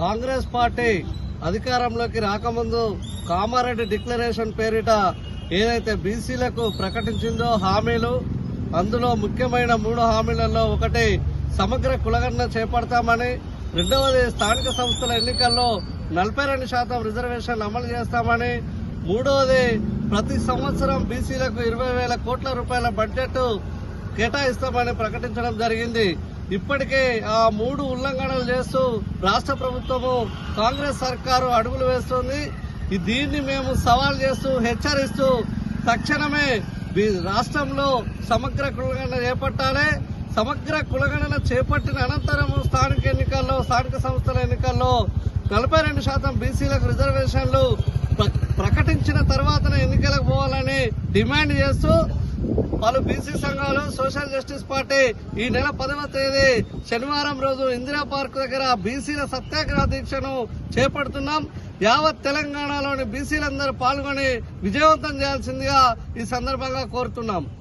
Congress party అధికారంలోకి రాకముందు Kamareddy declaration పేరిట ఏదైతే బీసీలకు ప్రకటించిందో హామీలు అందులో ముఖ్యమైన మూడు హామీలలో ఒకటి సమగ్ర కులగణన చేపడతామని రెండవది స్థానిక సంస్థల ఎన్నికల్లో నలభై రెండు శాతం రిజర్వేషన్లు అమలు చేస్తామని మూడవది ప్రతి సంవత్సరం బీసీలకు ఇరవై వేల కోట్ల రూపాయల బడ్జెట్ కేటాయిస్తామని ప్రకటించడం జరిగింది. ఇప్పటికే ఆ మూడు ఉల్లంఘనలు చేస్తూ రాష్ట్ర ప్రభుత్వము కాంగ్రెస్ సర్కారు అడుగులు వేస్తుంది. దీన్ని మేము సవాల్ చేస్తూ హెచ్చరిస్తూ తక్షణమే రాష్ట్రంలో సమగ్ర కులగణన చేపట్టాలి. సమగ్ర కులగణన చేపట్టిన అనంతరం స్థానిక ఎన్నికల్లో స్థానిక సంస్థల ఎన్నికల్లో నలభై రెండు శాతం బీసీలకు రిజర్వేషన్లు ప్ర- ప్రకటించిన తర్వాతనే ఎన్నికలకు పోవాలని డిమాండ్ చేస్తూ పలు బీసీ సంఘాలు సోషల్ జస్టిస్ పార్టీ ఈ నెల పదవ తేదీ శనివారం రోజు ఇందిరా పార్క్ దగ్గర బీసీల సత్యాగ్రహ దీక్షను చేపడుతున్నాం. యావత్ తెలంగాణలోని బీసీలందరూ పాల్గొని విజయవంతం చేయాల్సిందిగా ఈ సందర్భంగా కోరుతున్నాం.